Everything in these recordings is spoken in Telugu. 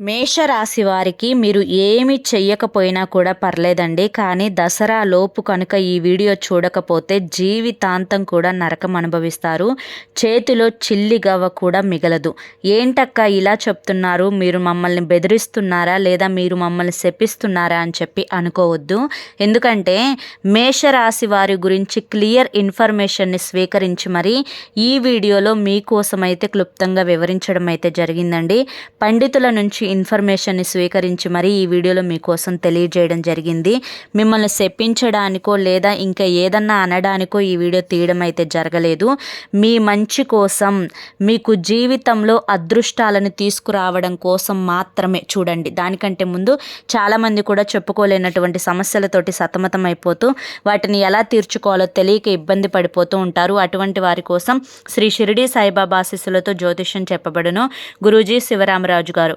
మేషరాశి వారికి మీరు ఏమి చెయ్యకపోయినా కూడా పర్లేదండి. కానీ దసరా లోపు కనుక ఈ వీడియో చూడకపోతే జీవితాంతం కూడా నరకం అనుభవిస్తారు. చేతిలో చిల్లి గవ్వ కూడా మిగలదు. ఏంటక్క ఇలా చెప్తున్నారు? మీరు మమ్మల్ని బెదిరిస్తున్నారా? లేదా మీరు మమ్మల్ని శపిస్తున్నారా అని చెప్పి అనుకోవద్దు. ఎందుకంటే మేషరాశి వారి గురించి క్లియర్ ఇన్ఫర్మేషన్ని స్వీకరించి మరి ఈ వీడియోలో మీకోసమైతే క్లుప్తంగా వివరించడం అయితే జరిగిందండి. పండితుల నుంచి ఇన్ఫర్మేషన్ని స్వీకరించి మరీ ఈ వీడియోలో మీకోసం తెలియజేయడం జరిగింది. మిమ్మల్ని శప్పించడానికో లేదా ఇంకా ఏదన్నా అనడానికో ఈ వీడియో తీయడం అయితే జరగలేదు. మీ మంచి కోసం మీకు జీవితంలో అదృష్టాలను తీసుకురావడం కోసం మాత్రమే చూడండి. దానికంటే ముందు చాలామంది కూడా చెప్పుకోలేనటువంటి సమస్యలతోటి సతమతం అయిపోతూ వాటిని ఎలా తీర్చుకోవాలో తెలియక ఇబ్బంది పడిపోతూ ఉంటారు. అటువంటి వారి కోసం శ్రీ షిరిడి సాయిబాబా ఆశీస్సులతో జ్యోతిష్యం చెప్పబడును. గురూజీ శివరామరాజు గారు.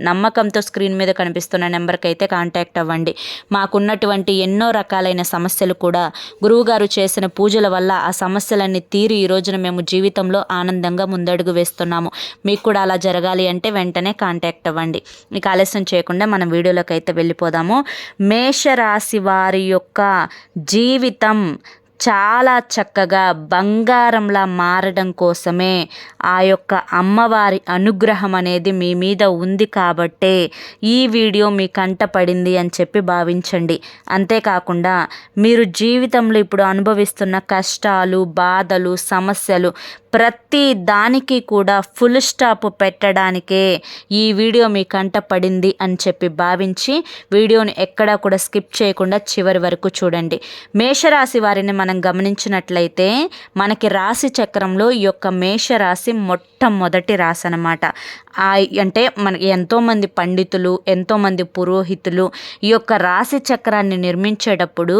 నమ్మకంతో స్క్రీన్ మీద కనిపిస్తున్న నెంబర్కి అయితే కాంటాక్ట్ అవ్వండి. మాకున్నటువంటి ఎన్నో రకాలైన సమస్యలు కూడా గురువుగారు చేసిన పూజల వల్ల ఆ సమస్యలన్నీ తీరి ఈ రోజున మేము జీవితంలో ఆనందంగా ముందడుగు వేస్తున్నాము. మీకు కూడా అలా జరగాలి అంటే వెంటనే కాంటాక్ట్ అవ్వండి. మీకు ఆలస్యం చేయకుండా మనం వీడియోలోకి అయితే వెళ్ళిపోదాము. మేషరాశి వారి యొక్క జీవితం చాలా చక్కగా బంగారంలా మారడం కోసమే ఆ యొక్క అమ్మవారి అనుగ్రహం అనేది మీ మీద ఉంది కాబట్టే ఈ వీడియో మీ కంట పడింది అని చెప్పి భావించండి. అంతేకాకుండా మీరు జీవితంలో ఇప్పుడు అనుభవిస్తున్న కష్టాలు బాధలు సమస్యలు ప్రతి దానికి కూడా ఫుల్ స్టాప్ పెట్టడానికే ఈ వీడియో మీ కంట పడింది అని చెప్పి భావించి వీడియోని ఎక్కడా కూడా స్కిప్ చేయకుండా చివరి వరకు చూడండి. మేషరాశి వారిని మనం గమనించినట్లయితే మనకి రాశి చక్రంలో ఈ యొక్క మేషరాశి మొట్టమొదటి రాశి అనమాట అంటే మన ఎంతోమంది పండితులు ఎంతోమంది పురోహితులు ఈ యొక్క రాశి చక్రాన్ని నిర్మించేటప్పుడు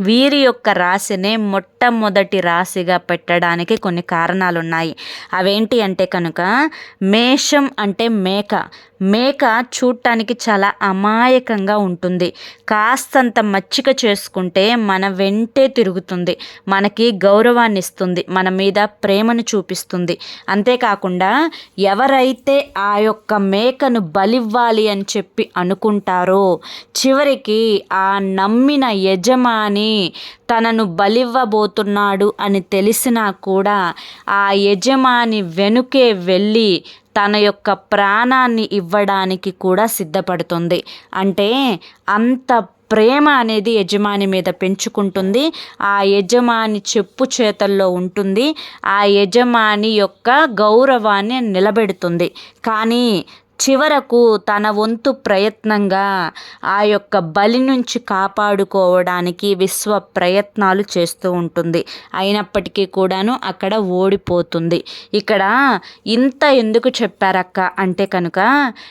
వీరి యొక్క రాశినే మొట్టమొదటి రాశిగా పెట్టడానికి కొన్ని కారణాలు ఉన్నాయి అవేంటి అంటే కనుక మేషం అంటే మేక. మేక చూడటానికి చాలా అమాయకంగా ఉంటుంది. కాస్తంత మచ్చిక చేసుకుంటే మన వెంటే తిరుగుతుంది. మనకి గౌరవాన్ని ఇస్తుంది మన మీద ప్రేమను చూపిస్తుంది. అంతేకాకుండా ఎవరైతే ఆ యొక్క మేకను బలివ్వాలి అని చెప్పి అనుకుంటారో చివరికి ఆ నమ్మిన యజమాని తనను బలివ్వబోతున్నాడు అని తెలిసినా కూడా ఆ యజమాని వెనుకే వెళ్ళి తన యొక్క ప్రాణాన్ని ఇవ్వడానికి కూడా సిద్ధపడుతుంది. అంటే అంత ప్రేమ అనేది యజమాని మీద పెంచుకుంటుంది. ఆ యజమాని చెప్పు చేతల్లో ఉంటుంది. ఆ యజమాని యొక్క గౌరవాన్ని నిలబెడుతుంది. కానీ చివరకు తన వంతు ప్రయత్నంగా ఆ యొక్క బలి నుంచి కాపాడుకోవడానికి విశ్వ ప్రయత్నాలు చేస్తూ ఉంటుంది. అయినప్పటికీ కూడాను అక్కడ ఓడిపోతుంది. ఇక్కడ ఇంత ఎందుకు చెప్పారక్క అంటే కనుక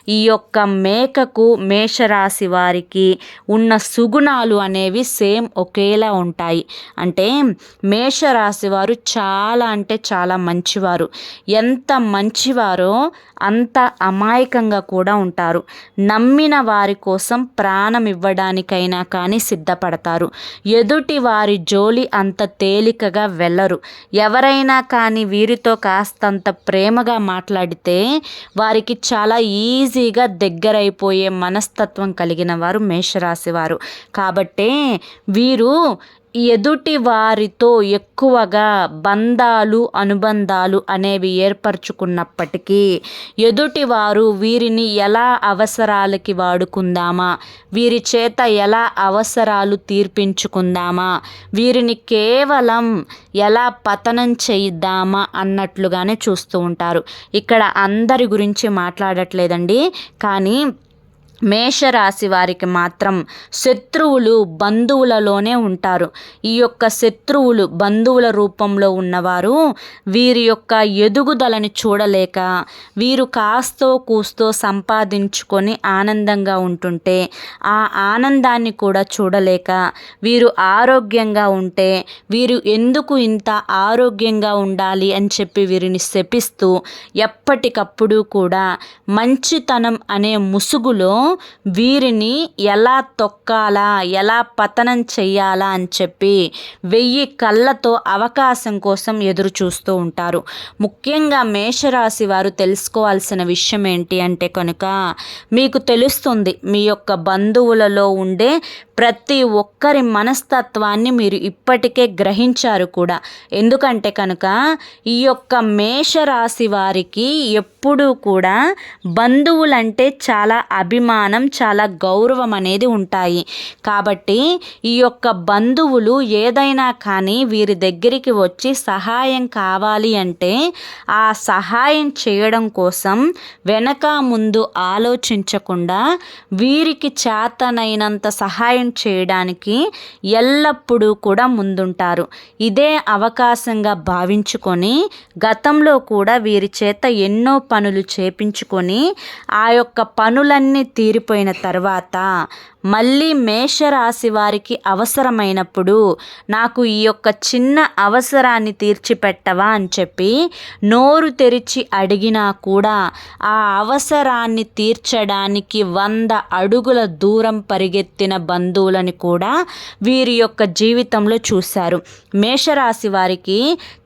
ఈ యొక్క మేకకు మేషరాశి వారికి ఉన్న సుగుణాలు అనేవి సేమ్ ఒకేలా ఉంటాయి. అంటే మేషరాశి వారు చాలా అంటే చాలా మంచివారు. ఎంత మంచివారో అంత అమాయక అమాయకంగా కూడా ఉంటారు. నమ్మిన వారి కోసం ప్రాణం ఇవ్వడానికైనా కానీ సిద్ధపడతారు. ఎదుటి వారి జోలి అంత తేలికగా వెళ్ళరు ఎవరైనా కానీ వీరితో కాస్తంత ప్రేమగా మాట్లాడితే వారికి చాలా ఈజీగా దగ్గరైపోయే మనస్తత్వం కలిగిన వారు మేషరాశి వారు. కాబట్టే వీరు ఎదుటి వారితో ఎక్కువగా బంధాలు అనుబంధాలు అనేవి ఏర్పరచుకున్నప్పటికీ ఎదుటివారు వీరిని ఎలా అవసరాలకి వాడుకుందామా? వీరి చేత ఎలా అవసరాలు తీర్పించుకుందామా? వీరిని కేవలం ఎలా పతనం చేయిద్దామా అన్నట్లుగానే చూస్తూ ఉంటారు. ఇక్కడ అందరి గురించి మాట్లాడట్లేదండి. కానీ మేషరాశి వారికి మాత్రం శత్రువులు బంధువులలోనే ఉంటారు. ఈ యొక్క శత్రువులు బంధువుల రూపంలో ఉన్నవారు వీరి యొక్క ఎదుగుదలని చూడలేక వీరు కాస్తో కూస్తో సంపాదించుకొని ఆనందంగా ఉంటుంటే ఆ ఆనందాన్ని కూడా చూడలేక వీరు ఆరోగ్యంగా ఉంటే వీరు ఎందుకు ఇంత ఆరోగ్యంగా ఉండాలి అని చెప్పి వీరిని శపిస్తూ ఎప్పటికప్పుడు కూడా మంచితనం అనే ముసుగులో వీరిని ఎలా తొక్కాలా ఎలా పతనం చెయ్యాలా అని చెప్పి వెయ్యి కళ్ళతో అవకాశం కోసం ఎదురు చూస్తూ ఉంటారు. ముఖ్యంగా మేషరాశి వారు తెలుసుకోవాల్సిన విషయం ఏంటి అంటే కనుక మీకు తెలుస్తుంది మీ యొక్క బంధువులలో ఉండే ప్రతి ఒక్కరి మనస్తత్వాన్ని మీరు ఇప్పటికే గ్రహించారు కూడా. ఎందుకంటే కనుక ఈ యొక్క మేషరాశి వారికి ఎప్పుడూ కూడా బంధువులంటే చాలా అభిమానం చాలా గౌరవం అనేది ఉంటాయి. కాబట్టి ఈ యొక్క బంధువులు ఏదైనా కానీ వీరి దగ్గరికి వచ్చి సహాయం కావాలి అంటే ఆ సహాయం చేయడం కోసం వెనక ముందు ఆలోచించకుండా వీరికి చేతనైనంత సహాయం చేయడానికి ఎల్లప్పుడూ కూడా ముందుంటారు. ఇదే అవకాశంగా భావించుకొని గతంలో కూడా వీరి చేత ఎన్నో పనులు చేపించుకొని ఆ యొక్క పనులన్నీ తీరిపోయిన తర్వాత మళ్ళీ మేషరాశి వారికి అవసరమైనప్పుడు నాకు ఈ యొక్క చిన్న అవసరాన్ని తీర్చిపెట్టవా అని చెప్పి నోరు తెరిచి అడిగినా కూడా ఆ అవసరాన్ని తీర్చడానికి వంద అడుగుల దూరం పరిగెత్తిన బంధువులని కూడా వీరి యొక్క జీవితంలో చూశారు. మేషరాశి వారికి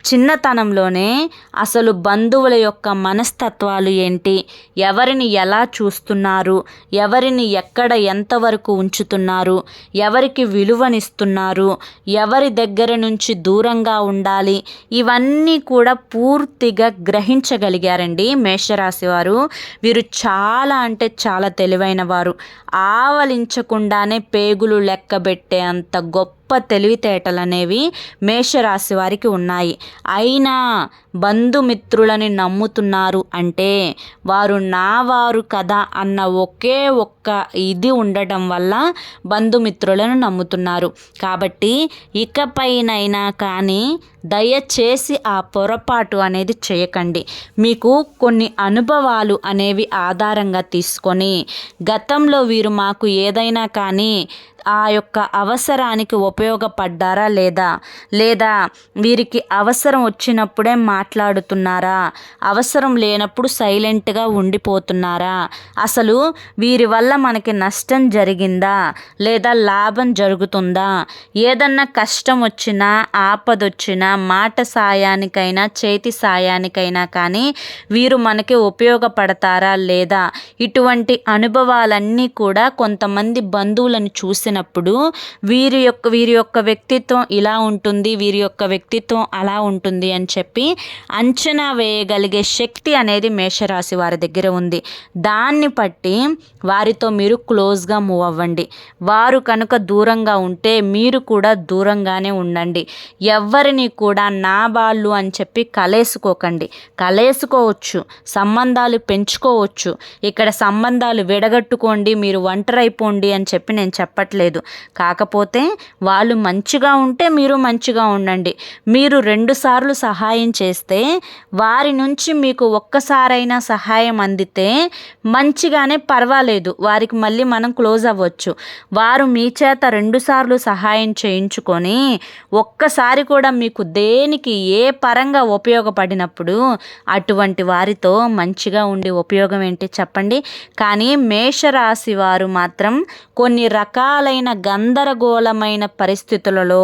చిన్నతనంలోనే అసలు బంధువుల యొక్క మనస్తత్వాలు ఏంటి? ఎవరిని ఎలా చూస్తున్నారు? ఎవరిని ఎక్కడ ఎంతవరకు ఉంచుతున్నారు. ఎవరికి విలువనిస్తున్నారు? ఎవరి దగ్గర నుంచి దూరంగా ఉండాలి? ఇవన్నీ కూడా పూర్తిగా గ్రహించగలిగారండి మేషరాశి వారు వీరు చాలా అంటే చాలా తెలివైన వారు ఆవలించకుండానే పేగులు లెక్కబెట్టే అంత గొప్ప గొప్ప తెలివితేటలు అనేవి మేషరాశి వారికి ఉన్నాయి. అయినా బంధుమిత్రులని నమ్ముతున్నారు అంటే వారు నా వారు కదా అన్న ఒకే ఒక్క ఇది ఉండటం వల్ల బంధుమిత్రులను నమ్ముతున్నారు. కాబట్టి ఇకపైనైనా కానీ దయచేసి ఆ పొరపాటు అనేది చేయకండి. మీకు కొన్ని అనుభవాలు అనేవి ఆధారంగా తీసుకొని గతంలో వీరు మాకు ఏదైనా కానీ ఆ యొక్క అవసరానికి ఉపయోగపడ్డారా లేదా? లేదా వీరికి అవసరం వచ్చినప్పుడే మాట్లాడుతున్నారా? అవసరం లేనప్పుడు సైలెంట్గా ఉండిపోతున్నారా? అసలు వీరి వల్ల మనకి నష్టం జరిగిందా? లేదా లాభం జరుగుతుందా? ఏదన్నా కష్టం వచ్చినా ఆపదొచ్చినా మాట సాయానికైనా చేతి సాయానికైనా కానీ వీరు మనకి ఉపయోగపడతారా లేదా? ఇటువంటి అనుభవాలన్నీ కూడా కొంతమంది బంధువులను చూసి చేసినప్పుడు వీరి యొక్క వీరి యొక్క వ్యక్తిత్వం ఇలా ఉంటుంది వీరి యొక్క వ్యక్తిత్వం అలా ఉంటుంది అని చెప్పి అంచనా వేయగలిగే శక్తి అనేది మేషరాశి వారి దగ్గర ఉంది. దాన్ని బట్టి వారితో మీరు క్లోజ్గా మూవ్ అవ్వండి. వారు కనుక దూరంగా ఉంటే మీరు కూడా దూరంగానే ఉండండి. ఎవరిని కూడా నా వాళ్ళు అని చెప్పి కలేసుకోకండి. కలేసుకోవచ్చు సంబంధాలు పెంచుకోవచ్చు. ఇక్కడ సంబంధాలు విడగట్టుకోండి మీరు ఒంటరైపోండి అని చెప్పి నేను చెప్పట్లేదు. లేదు. కాకపోతే వాళ్ళు మంచిగా ఉంటే మీరు మంచిగా ఉండండి. మీరు రెండుసార్లు సహాయం చేస్తే వారి నుంచి మీకు ఒక్కసారైనా సహాయం అందితే మంచిగానే పర్వాలేదు. వారికి మళ్ళీ మనం క్లోజ్ అవ్వచ్చు. వారు మీ చేత రెండుసార్లు సహాయం చేయించుకొని ఒక్కసారి కూడా మీకు దేనికి ఏ పరంగా ఉపయోగపడినప్పుడు అటువంటి వారితో మంచిగా ఉండి ఉపయోగం ఏంటి చెప్పండి? కానీ మేషరాశి వారు మాత్రం కొన్ని రకాల రకాలైన గందరగోళమైన పరిస్థితులలో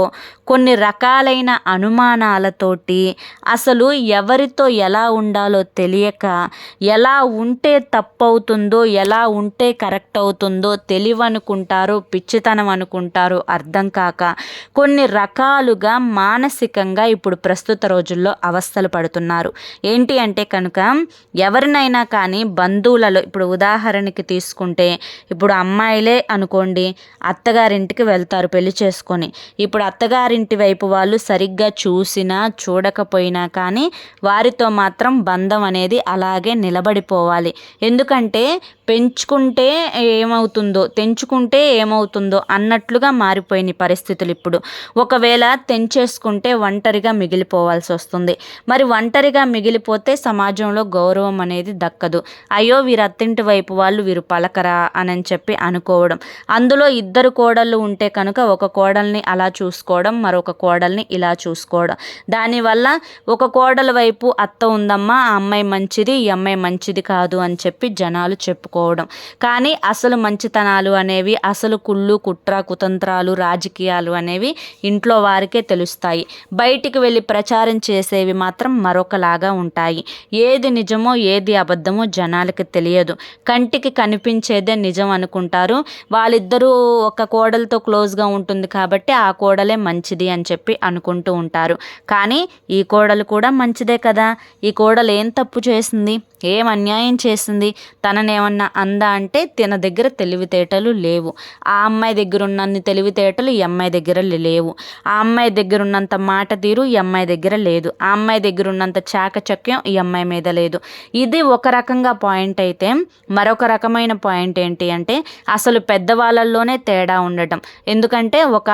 కొన్ని రకాలైన అనుమానాలతోటి అసలు ఎవరితో ఎలా ఉండాలో తెలియక ఎలా ఉంటే తప్పవుతుందో ఎలా ఉంటే కరెక్ట్ అవుతుందో తెలివనుకుంటారో పిచ్చితనం అనుకుంటారో అర్థం కాక కొన్ని రకాలుగా మానసికంగా ఇప్పుడు ప్రస్తుత రోజుల్లో అవస్థలు పడుతున్నారు. ఏంటి అంటే కనుక ఎవరినైనా కానీ బంధువులలో ఇప్పుడు ఉదాహరణకి తీసుకుంటే ఇప్పుడు అమ్మాయిలే అనుకోండి అత్తగారింటికి వెళ్తారు పెళ్ళి చేసుకొని. ఇప్పుడు అత్తగారింటి వైపు వాళ్ళు సరిగ్గా చూసినా చూడకపోయినా కానీ వారితో మాత్రం బంధం అనేది అలాగే నిలబడిపోవాలి. ఎందుకంటే పెంచుకుంటే ఏమవుతుందో తెంచుకుంటే ఏమవుతుందో అన్నట్లుగా మారిపోయిన పరిస్థితులు ఇప్పుడు. ఒకవేళ తెంచేసుకుంటే ఒంటరిగా మిగిలిపోవాల్సి వస్తుంది. మరి ఒంటరిగా మిగిలిపోతే సమాజంలో గౌరవం అనేది దక్కదు. అయ్యో వీరు అత్తింటి వైపు వాళ్ళు వీరు పలకరా అని చెప్పి అనుకోవడం. అందులో ఇద్దరు కోడళ్ళు ఉంటే కనుక ఒక కోడల్ని అలా చూసుకోవడం మరొక కోడల్ని ఇలా చూసుకోవడం. దానివల్ల ఒక కోడల వైపు అత్త ఉందమ్మా ఆ అమ్మాయి మంచిది ఈ అమ్మాయి మంచిది కాదు అని చెప్పి జనాలు చెప్పుకోవడం. కానీ అసలు మంచితనాలు అనేవి అసలు కుళ్ళు కుట్ర కుతంత్రాలు రాజకీయాలు అనేవి ఇంట్లో వారికే తెలుస్తాయి. బయటికి వెళ్ళి ప్రచారం చేసేవి మాత్రం మరొకలాగా ఉంటాయి. ఏది నిజమో ఏది అబద్ధమో జనాలకి తెలియదు. కంటికి కనిపించేదే నిజం అనుకుంటారు. వాళ్ళిద్దరూ ఒక కోడలతో క్లోజ్గా ఉంటుంది కాబట్టి ఆ కోడలే మంచిది అని చెప్పి అనుకుంటూ ఉంటారు. కానీ ఈ కోడలు కూడా మంచిదే కదా? ఈ కోడలు ఏం తప్పు చేసింది? ఏం అన్యాయం చేసింది? తననేమన్నా అందా అంటే తన దగ్గర తెలివితేటలు లేవు. ఆ అమ్మాయి దగ్గర ఉన్నన్ని తెలివితేటలు ఈ అమ్మాయి దగ్గర లేవు. ఆ అమ్మాయి దగ్గర ఉన్నంత మాట తీరు ఈ అమ్మాయి దగ్గర లేదు. ఆ అమ్మాయి దగ్గర ఉన్నంత చాకచక్యం ఈ అమ్మాయి మీద లేదు. ఇది ఒక రకంగా పాయింట్ అయితే మరొక రకమైన పాయింట్ ఏంటి అంటే అసలు పెద్దవాళ్ళల్లోనే తేడా ఉండటం. ఎందుకంటే ఒక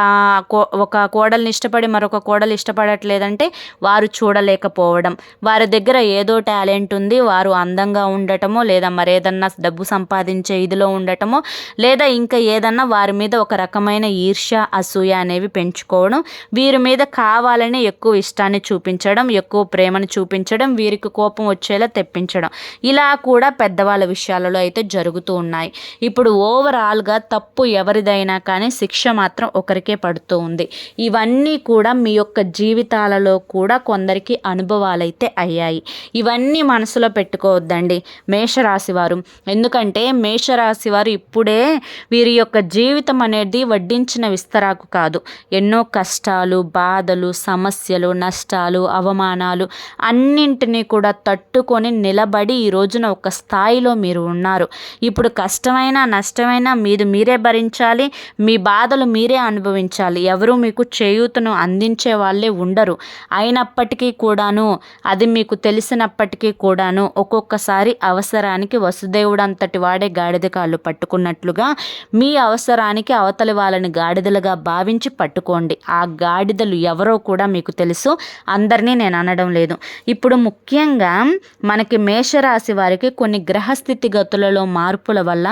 కో ఒక కోడల్ని ఇష్టపడి మరొక కోడలు ఇష్టపడట్లేదంటే వారు చూడలేకపోవడం. వారి దగ్గర ఏదో టాలెంట్ ఉంది వారు అందంగా ఉండటమో లేదా మరేదన్నా డబ్బు సంపాదించే ఇదిలో ఉండటమో లేదా ఇంకా ఏదన్నా వారి మీద ఒక రకమైన ఈర్ష్య అసూయ అనేవి పెంచుకోవడం వీరి మీద కావాలని ఎక్కువ ఇష్టాన్ని చూపించడం ఎక్కువ ప్రేమను చూపించడం వీరికి కోపం వచ్చేలా తెప్పించడం. ఇలా కూడా పెద్దవాళ్ళ విషయాలలో అయితే జరుగుతూ ఉన్నాయి. ఇప్పుడు ఓవరాల్గా తప్పు ఏదైనా కానీ శిక్ష మాత్రం ఒకరికే పడుతూ ఉంది. ఇవన్నీ కూడా మీ యొక్క జీవితాలలో కూడా కొందరికి అనుభవాలైతే అయ్యాయి. ఇవన్నీ మనసులో పెట్టుకోవద్దండి. మేషరాశి వారు. ఎందుకంటే మేషరాశి వారు ఇప్పుడే వీరి యొక్క జీవితం అనేది వడ్డించిన విస్తరాకు కాదు. ఎన్నో కష్టాలు బాధలు సమస్యలు నష్టాలు అవమానాలు అన్నింటినీ కూడా తట్టుకొని నిలబడి ఈ రోజున ఒక స్థాయిలో మీరు ఉన్నారు. ఇప్పుడు కష్టమైన నష్టమైన మీది మీరే భరించాలి. మీ బాధలు మీరే అనుభవించాలి. ఎవరు మీకు చేయూతను అందించే వాళ్ళే ఉండరు. అయినప్పటికీ కూడాను అది మీకు తెలిసినప్పటికీ కూడాను ఒక్కొక్కసారి అవసరానికి వసుదేవుడు అంతటి వాడే గాడిద కాళ్ళు పట్టుకున్నట్లుగా మీ అవసరానికి అవతలి వాళ్ళని గాడిదలుగా భావించి పట్టుకోండి. ఆ గాడిదలు ఎవరో కూడా మీకు తెలుసు. అందరినీ నేను అనడం లేదు. ఇప్పుడు ముఖ్యంగా మనకి మేషరాశి వారికి కొన్ని గ్రహస్థితి గతులలో మార్పుల వల్ల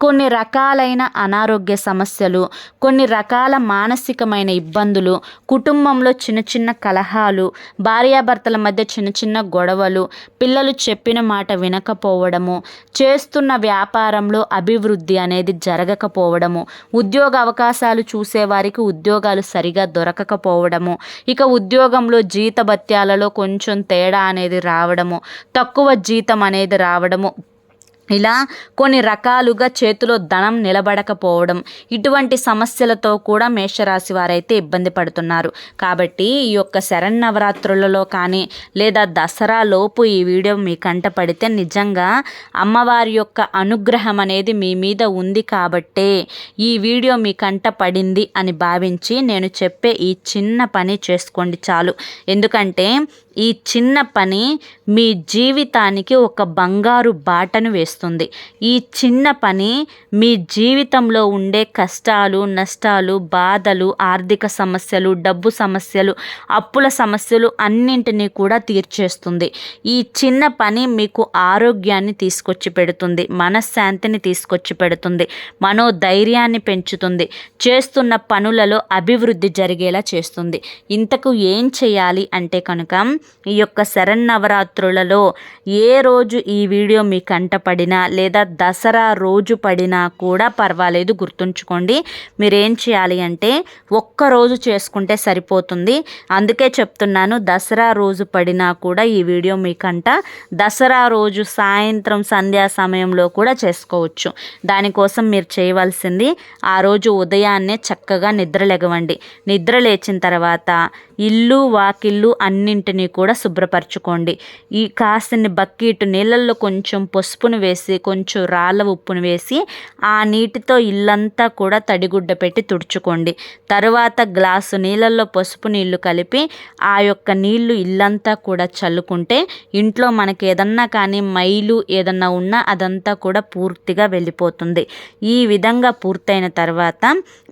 కొన్ని రకాలైన అనారోగ్య సమస్యలు కొన్ని రకాల మానసికమైన ఇబ్బందులు కుటుంబంలో చిన్న చిన్న కలహాలు భార్యాభర్తల మధ్య చిన్న చిన్న గొడవలు పిల్లలు చెప్పిన మాట వినకపోవడము చేస్తున్న వ్యాపారంలో అభివృద్ధి అనేది జరగకపోవడము ఉద్యోగ అవకాశాలు చూసేవారికి ఉద్యోగాలు సరిగా దొరకకపోవడము ఇక ఉద్యోగంలో జీతభత్యాలలో కొంచెం తేడా అనేది రావడము తక్కువ జీతం అనేది రావడము ఇలా కొన్ని రకాలుగా చేతిలో ధనం నిలబడకపోవడం ఇటువంటి సమస్యలతో కూడా మేషరాశి వారైతే ఇబ్బంది పడుతున్నారు. కాబట్టి ఈ యొక్క శరన్నవరాత్రులలో కానీ లేదా దసరా లోపు ఈ వీడియో మీ కంట పడితే నిజంగా అమ్మవారి యొక్క అనుగ్రహం అనేది మీ మీద ఉంది కాబట్టే ఈ వీడియో మీ కంట పడింది అని భావించి నేను చెప్పే ఈ చిన్న పని చేసుకోండి చాలు. ఎందుకంటే ఈ చిన్న పని మీ జీవితానికి ఒక బంగారు బాటను వేస్తుంది. ఈ చిన్న పని మీ జీవితంలో ఉండే కష్టాలు నష్టాలు బాధలు ఆర్థిక సమస్యలు డబ్బు సమస్యలు అప్పుల సమస్యలు అన్నింటినీ కూడా తీర్చేస్తుంది. ఈ చిన్న పని మీకు ఆరోగ్యాన్ని తీసుకొచ్చి పెడుతుంది మనశ్శాంతిని తీసుకొచ్చి పెడుతుంది మనోధైర్యాన్ని పెంచుతుంది చేస్తున్న పనులలో అభివృద్ధి జరిగేలా చేస్తుంది. ఇంతకు ఏం చేయాలి అంటే కనుక ఈ యొక్క శరన్నవరాత్రులలో ఏ రోజు ఈ వీడియో మీ కంట పడినా లేదా దసరా రోజు పడినా కూడా పర్వాలేదు గుర్తుంచుకోండి. మీరేం చేయాలి అంటే ఒక్క రోజు చేసుకుంటే సరిపోతుంది. అందుకే చెప్తున్నాను దసరా రోజు పడినా కూడా ఈ వీడియో మీ కంట దసరా రోజు సాయంత్రం సంధ్యా సమయంలో కూడా చేసుకోవచ్చు. దానికోసం మీరు చేయవలసింది ఆ రోజు ఉదయాన్నే చక్కగా నిద్ర లెగవండి. నిద్ర లేచిన తర్వాత ఇల్లు వాకిళ్ళు అన్నింటినీ కూడా శుభ్రపరచుకోండి. ఈ కాసిని బకెట్ నీళ్ళల్లో కొంచెం పసుపును వేసి కొంచెం రాళ్ళ ఉప్పును వేసి ఆ నీటితో ఇల్లంతా కూడా తడిగుడ్డ పెట్టి తుడుచుకోండి. తరువాత గ్లాసు నీళ్ళల్లో పసుపు నీళ్ళు కలిపి ఆ యొక్క నీళ్ళు ఇల్లంతా కూడా చల్లుకుంటే ఇంట్లో మనకి ఏదన్నా కానీ మైలు ఏదన్నా ఉన్నా అదంతా కూడా పూర్తిగా వెళ్ళిపోతుంది. ఈ విధంగా పూర్తయిన తర్వాత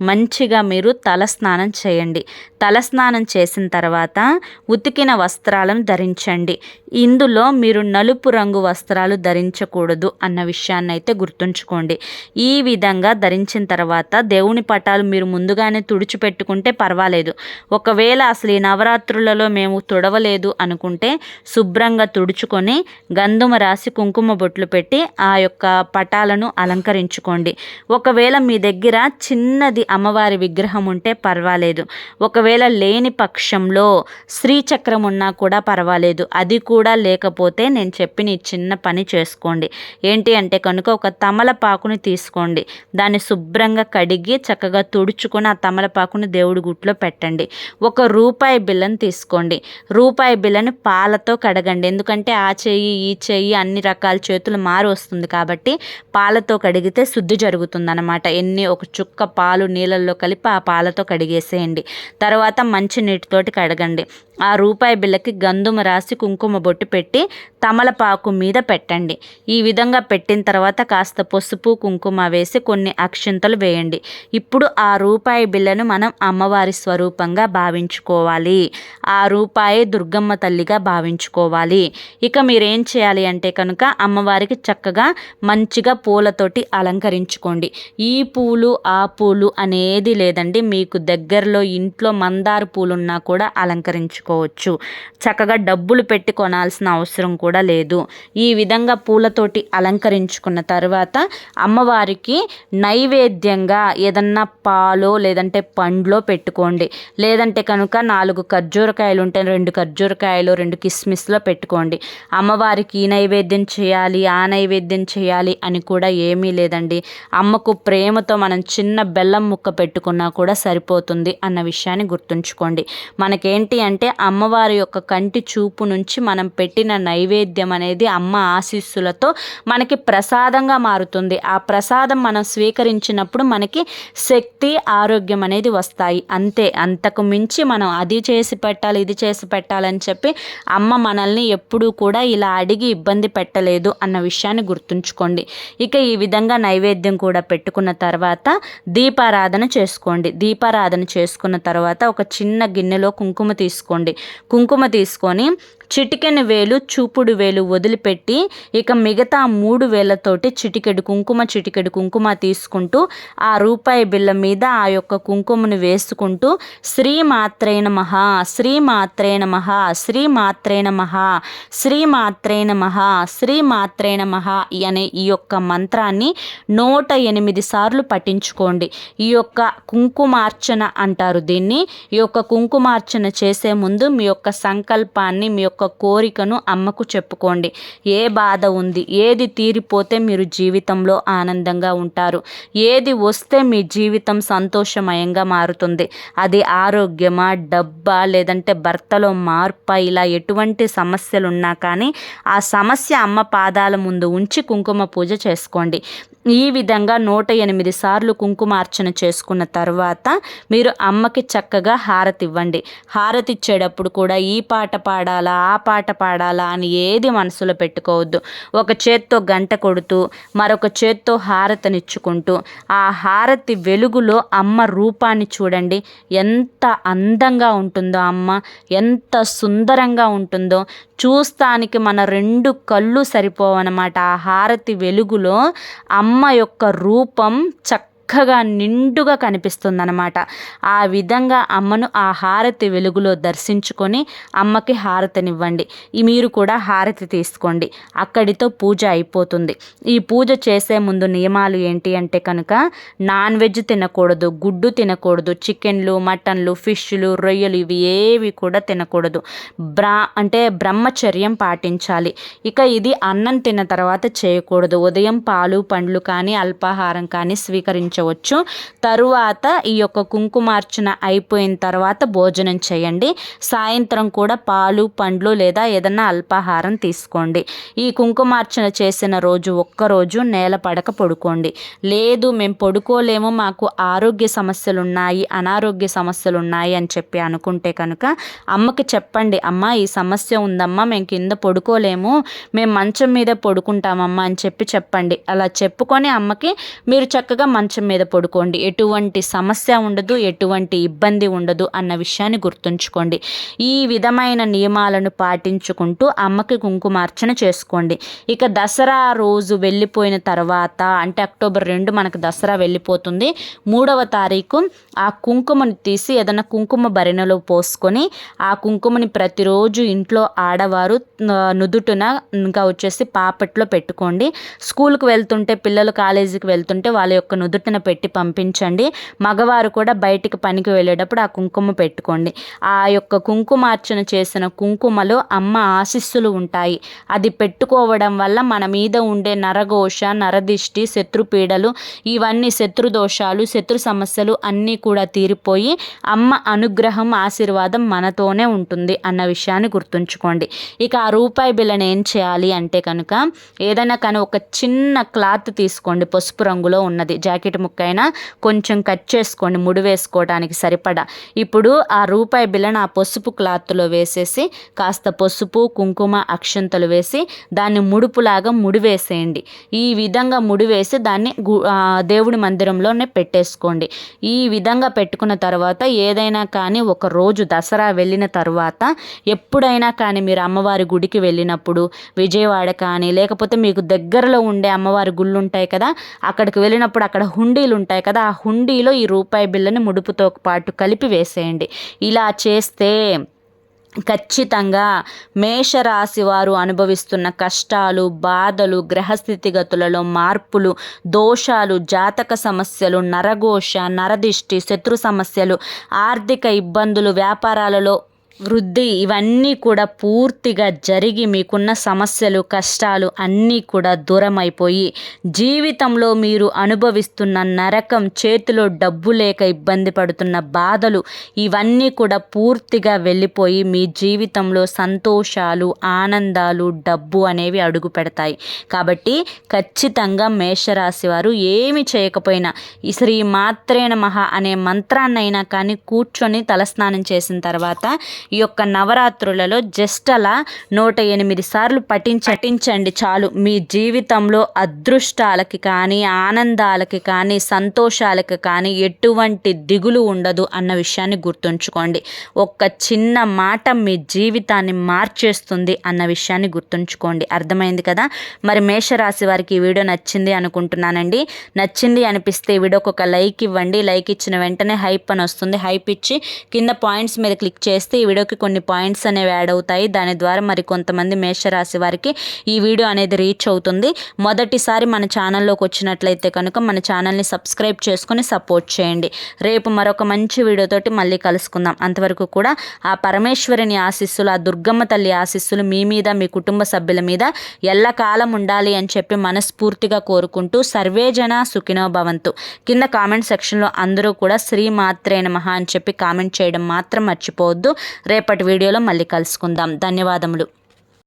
మంచిగా మీరు తలస్నానం చేయండి. తలస్నానం చేసిన తర్వాత ఉతికిన వస్త్రాలను ధరించండి. ఇందులో మీరు నలుపు రంగు వస్త్రాలు ధరించకూడదు అన్న విషయాన్ని అయితే గుర్తుంచుకోండి. ఈ విధంగా ధరించిన తర్వాత దేవుని పటాలు మీరు ముందుగానే తుడిచిపెట్టుకుంటే పర్వాలేదు. ఒకవేళ అసలు ఈ నవరాత్రులలో మేము తుడవలేదు అనుకుంటే శుభ్రంగా తుడుచుకొని గంధుమ రాసి కుంకుమ బొట్లు పెట్టి ఆ యొక్క పటాలను అలంకరించుకోండి. ఒకవేళ మీ దగ్గర చిన్నది అమ్మవారి విగ్రహం ఉంటే పర్వాలేదు. ఒకవేళ లేని పక్షంలో శ్రీచక్రం ఉన్నా కూడా పర్వాలేదు. అది కూడా కూడా లేకపోతే నేను చెప్పిన ఈ చిన్న పని చేసుకోండి. ఏంటి అంటే కనుక ఒక తమలపాకుని తీసుకోండి. దాన్ని శుభ్రంగా కడిగి చక్కగా తుడుచుకొని ఆ తమలపాకుని దేవుడి గుట్లో పెట్టండి. ఒక రూపాయి బిల్లని తీసుకోండి. రూపాయి బిల్లని పాలతో కడగండి. ఎందుకంటే ఆ చెయ్యి ఈ చెయ్యి అన్ని రకాల చేతులు మారి వస్తుంది కాబట్టి పాలతో కడిగితే శుద్ధి జరుగుతుంది అనమాట ఎన్ని ఒక చుక్క పాలు నీళ్ళల్లో కలిపి ఆ పాలతో కడిగేసేయండి. తర్వాత మంచి నీటితోటి కడగండి. ఆ రూపాయి బిళ్ళకి గంధుమ రాసి కుంకుమ బొట్టు పెట్టి తమలపాకు మీద పెట్టండి. ఈ విధంగా పెట్టిన తర్వాత కాస్త పసుపు కుంకుమ వేసి కొన్ని అక్షింతలు వేయండి. ఇప్పుడు ఆ రూపాయి బిళ్ళను మనం అమ్మవారి స్వరూపంగా భావించుకోవాలి. ఆ రూపాయి దుర్గమ్మ తల్లిగా భావించుకోవాలి. ఇక మీరేం చేయాలి అంటే కనుక అమ్మవారికి చక్కగా మంచిగా పూలతోటి అలంకరించుకోండి. ఈ పూలు ఆ పూలు అనేది లేదండి మీకు దగ్గరలో ఇంట్లో మందార పూలున్నా కూడా అలంకరించుకోవచ్చు. చక్కగా డబ్బులు పెట్టి కొనాల్సిన అవసరం కూడా కూడా లేదు. ఈ విధంగా పూలతోటి అలంకరించుకున్న తర్వాత అమ్మవారికి నైవేద్యంగా ఏదన్నా పాలో లేదంటే పండ్లో పెట్టుకోండి. లేదంటే కనుక నాలుగు ఖర్జూరకాయలు ఉంటే రెండు ఖర్జూరకాయలు రెండు కిస్మిస్లో పెట్టుకోండి. అమ్మవారికి ఈ నైవేద్యం చేయాలి ఆ నైవేద్యం చేయాలి అని కూడా ఏమీ లేదండి. అమ్మకు ప్రేమతో మనం చిన్న బెల్లం ముక్క పెట్టుకున్నా కూడా సరిపోతుంది అన్న విషయాన్ని గుర్తుంచుకోండి. మనకేంటి అంటే అమ్మవారి యొక్క కంటి చూపు నుంచి మనం పెట్టిన నైవేద్యం నైవేద్యం అనేది అమ్మ ఆశీస్సులతో మనకి ప్రసాదంగా మారుతుంది. ఆ ప్రసాదం మనం స్వీకరించినప్పుడు మనకి శక్తి ఆరోగ్యం అనేది వస్తాయి. అంతే. అంతకు మించి మనం అది చేసి పెట్టాలి ఇది చేసి పెట్టాలని చెప్పి అమ్మ మనల్ని ఎప్పుడూ కూడా ఇలా అడిగి ఇబ్బంది పెట్టలేదు అన్న విషయాన్ని గుర్తుంచుకోండి. ఇక ఈ విధంగా నైవేద్యం కూడా పెట్టుకున్న తర్వాత దీపారాధన చేసుకోండి. దీపారాధన చేసుకున్న తర్వాత ఒక చిన్న గిన్నెలో కుంకుమ తీసుకోండి. కుంకుమ తీసుకొని చిటికెన వేలు చూపుడు వేలు వదిలిపెట్టి ఇక మిగతా మూడు వేలతోటి చిటికెడు కుంకుమ చిటికెడు కుంకుమ తీసుకుంటూ ఆ రూపాయి బిళ్ళ మీద ఆ యొక్క కుంకుమను వేసుకుంటూ శ్రీ మాత్రేణ మహా శ్రీ మాత్రేణ మహా శ్రీ మాత్రేణ మహా శ్రీ మహా శ్రీ మాత్రేణ మహా అనే ఈ యొక్క మంత్రాన్ని నూట ఎనిమిది సార్లు పఠించుకోండి. ఈ యొక్క కుంకుమార్చన అంటారు దీన్ని. ఈ యొక్క కుంకుమార్చన చేసే ముందు మీ యొక్క సంకల్పాన్ని మీ యొక్క కోరికను అమ్మకు చెప్పుకోండి. ఏ బాధ ఉంది ఏది తీరిపోతే మీరు జీవితంలో ఆనందంగా ఉంటారు. ఏది వస్తే మీ జీవితం సంతోషమయంగా మారుతుంది. అది ఆరోగ్యమా డబ్బా లేదంటే భర్తలో మార్ప ఇలా ఎటువంటి సమస్యలు ఉన్నా కానీ ఆ సమస్య అమ్మ పాదాల ముందు ఉంచి కుంకుమ పూజ చేసుకోండి. ఈ విధంగా నూట ఎనిమిది సార్లు కుంకుమార్చన చేసుకున్న తర్వాత మీరు అమ్మకి చక్కగా హారతి ఇవ్వండి హారతి ఇచ్చేటప్పుడు కూడా ఈ పాట పాడాలా ఆ పాట పాడాలా అని ఏది మనసులో పెట్టుకోవద్దు. ఒక చేత్తో గంట కొడుతూ మరొక చేత్తో హారతనిచ్చుకుంటూ ఆ హారతి వెలుగులో అమ్మ రూపాన్ని చూడండి. ఎంత అందంగా ఉంటుందో అమ్మ ఎంత సుందరంగా ఉంటుందో. చూస్తానికి మన రెండు కళ్ళు సరిపోవన్నమాట. ఆ హారతి వెలుగులో అమ్మ అమ్మ యొక్క రూపం చక్క చక్కగా నిండుగా కనిపిస్తుందన్నమాట. ఆ విధంగా అమ్మను ఆ హారతి వెలుగులో దర్శించుకొని అమ్మకి హారతినివ్వండి. ఈ మీరు కూడా హారతి తీసుకోండి. అక్కడితో పూజ అయిపోతుంది. ఈ పూజ చేసే ముందు నియమాలు ఏంటి అంటే కనుక నాన్ వెజ్ తినకూడదు గుడ్డు తినకూడదు చికెన్లు మటన్లు ఫిష్లు రొయ్యలు ఇవి ఏవి కూడా తినకూడదు. బ్రా అంటే బ్రహ్మచర్యం పాటించాలి. ఇక ఇది అన్నం తిన్న తర్వాత చేయకూడదు. ఉదయం పాలు పండ్లు కానీ అల్పాహారం కానీ స్వీకరించ సమర్పించవచ్చు తరువాత ఈ యొక్క కుంకుమార్చన అయిపోయిన తర్వాత భోజనం చేయండి. సాయంత్రం కూడా పాలు పండ్లు లేదా ఏదన్నా అల్పాహారం తీసుకోండి. ఈ కుంకుమార్చన చేసిన రోజు ఒక్కరోజు నేల పడక పడుకోండి. లేదు మేము పడుకోలేము మాకు ఆరోగ్య సమస్యలు ఉన్నాయి అనారోగ్య సమస్యలు ఉన్నాయి అని చెప్పి అనుకుంటే కనుక అమ్మకి చెప్పండి అమ్మ ఈ సమస్య ఉందమ్మా మేము కింద పడుకోలేము మేము మంచం మీద పడుకుంటామమ్మా అని చెప్పి చెప్పండి. అలా చెప్పుకొని అమ్మకి మీరు చక్కగా మంచం మీద పడుకోండి. ఎటువంటి సమస్య ఉండదు ఎటువంటి ఇబ్బంది ఉండదు అన్న విషయాన్ని గుర్తుంచుకోండి. ఈ విధమైన నియమాలను పాటించుకుంటూ అమ్మకి కుంకుమార్చన చేసుకోండి. ఇక దసరా రోజు వెళ్ళిపోయిన తర్వాత అంటే అక్టోబర్ రెండు మనకు దసరా వెళ్ళిపోతుంది. మూడవ తారీఖు ఆ కుంకుమని తీసి ఏదైనా కుంకుమ భరిణలో పోసుకొని ఆ కుంకుమని ప్రతిరోజు ఇంట్లో ఆడవారు నుదుటున ఇంకా వచ్చేసి పాపట్లో పెట్టుకోండి. స్కూల్కి వెళ్తుంటే పిల్లలు కాలేజీకి వెళ్తుంటే వాళ్ళ యొక్క నుదుటిన పెట్టి పంపించండి. మగవారు కూడా బయటికి పనికి వెళ్ళేటప్పుడు ఆ కుంకుమ పెట్టుకోండి. ఆ యొక్క కుంకుమార్చన చేసిన కుంకుమలో అమ్మ ఆశిస్సులు ఉంటాయి. అది పెట్టుకోవడం వల్ల మన మీద ఉండే నరఘోష నరదిష్టి శత్రుపీడలు ఇవన్నీ శత్రుదోషాలు శత్రు సమస్యలు అన్నీ కూడా తీరిపోయి అమ్మ అనుగ్రహం ఆశీర్వాదం మనతోనే ఉంటుంది అన్న విషయాన్ని గుర్తుంచుకోండి. ఇక ఆ రూపాయి బిల్లని ఏం చేయాలి అంటే కనుక ఏదైనా కానీ ఒక చిన్న క్లాత్ తీసుకోండి. పసుపు రంగులో ఉన్నది. జాకెట్ ముక్కైనా కొంచెం కట్ చేసుకోండి ముడి వేసుకోవడానికి సరిపడా. ఇప్పుడు ఆ రూపాయి బిల్లను ఆ పసుపు క్లాత్లో వేసేసి కాస్త పసుపు కుంకుమ అక్షంతలు వేసి దాన్ని ముడుపులాగా ముడివేసేయండి ఈ విధంగా ముడివేసి దాన్ని దేవుడి మందిరంలోనే పెట్టేసుకోండి. ఈ విధంగా పెట్టుకున్న తర్వాత ఏదైనా కానీ ఒక రోజు దసరా వెళ్ళిన తర్వాత ఎప్పుడైనా కానీ మీరు అమ్మవారి గుడికి వెళ్ళినప్పుడు విజయవాడ కానీ లేకపోతే మీకు దగ్గరలో ఉండే అమ్మవారి గుళ్ళు ఉంటాయి కదా అక్కడికి వెళ్ళినప్పుడు అక్కడ హుండీలు ఉంటాయి కదా ఆ హుండీలో ఈ రూపాయి బిల్లని ముడుపుతో పాటు కలిపి వేసేయండి. ఇలా చేస్తే ఖచ్చితంగా మేషరాశి వారు అనుభవిస్తున్న కష్టాలు బాధలు గ్రహస్థితిగతులలో మార్పులు దోషాలు జాతక సమస్యలు నరఘోష నరదిష్టి శత్రు సమస్యలు ఆర్థిక ఇబ్బందులు వ్యాపారాలలో వృద్ధి ఇవన్నీ కూడా పూర్తిగా జరిగి మీకున్న సమస్యలు కష్టాలు అన్నీ కూడా దూరమైపోయి జీవితంలో మీరు అనుభవిస్తున్న నరకం చేతిలో డబ్బు లేక ఇబ్బంది పడుతున్న బాధలు ఇవన్నీ కూడా పూర్తిగా వెళ్ళిపోయి మీ జీవితంలో సంతోషాలు ఆనందాలు డబ్బు అనేవి అడుగు పెడతాయి. కాబట్టి ఖచ్చితంగా మేషరాశి వారు ఏమి చేయకపోయినా ఈ శ్రీ మాత్రేణ మహా అనే మంత్రాన్నైనా కానీ కూర్చొని తలస్నానం చేసిన తర్వాత ఈ యొక్క నవరాత్రులలో జస్ట్ అలా నూట ఎనిమిది సార్లు పఠించటించండి చాలు. మీ జీవితంలో అదృష్టాలకి కానీ ఆనందాలకి కానీ సంతోషాలకి కానీ ఎటువంటి దిగులు ఉండదు అన్న విషయాన్ని గుర్తుంచుకోండి. ఒక్క చిన్న మాట మీ జీవితాన్ని మార్చేస్తుంది అన్న విషయాన్ని గుర్తుంచుకోండి. అర్థమైంది కదా? మరి మేషరాశి వారికి ఈ వీడియో నచ్చింది అనుకుంటున్నానండి. నచ్చింది అనిపిస్తే ఈ వీడియోకి ఒక లైక్ ఇవ్వండి. లైక్ ఇచ్చిన వెంటనే హైప్ అని వస్తుంది. హైప్ ఇచ్చి కింద పాయింట్స్ మీద క్లిక్ చేస్తే ఈ వీడియో వీడియోకి కొన్ని పాయింట్స్ అనేవి యాడ్ అవుతాయి. దాని ద్వారా మరి కొంతమంది మేషరాశి వారికి ఈ వీడియో అనేది రీచ్ అవుతుంది. మొదటిసారి మన ఛానల్లోకి వచ్చినట్లయితే కనుక మన ఛానల్ని సబ్స్క్రైబ్ చేసుకొని సపోర్ట్ చేయండి. రేపు మరొక మంచి వీడియోతోటి మళ్ళీ కలుసుకుందాం. అంతవరకు కూడా ఆ పరమేశ్వరిని ఆశిస్సులు ఆ దుర్గమ్మ తల్లి ఆశిస్సులు మీ మీద మీ కుటుంబ సభ్యుల మీద ఎల్లకాలం ఉండాలి అని చెప్పి మనస్ఫూర్తిగా కోరుకుంటూ సర్వేజన సుఖినో భవంతు. కింద కామెంట్ సెక్షన్లో అందరూ కూడా శ్రీ మాత్రే మహా అని చెప్పి కామెంట్ చేయడం మాత్రం మర్చిపోవద్దు. రేపటి వీడియోలో మళ్ళీ కలుసుకుందాం. ధన్యవాదములు.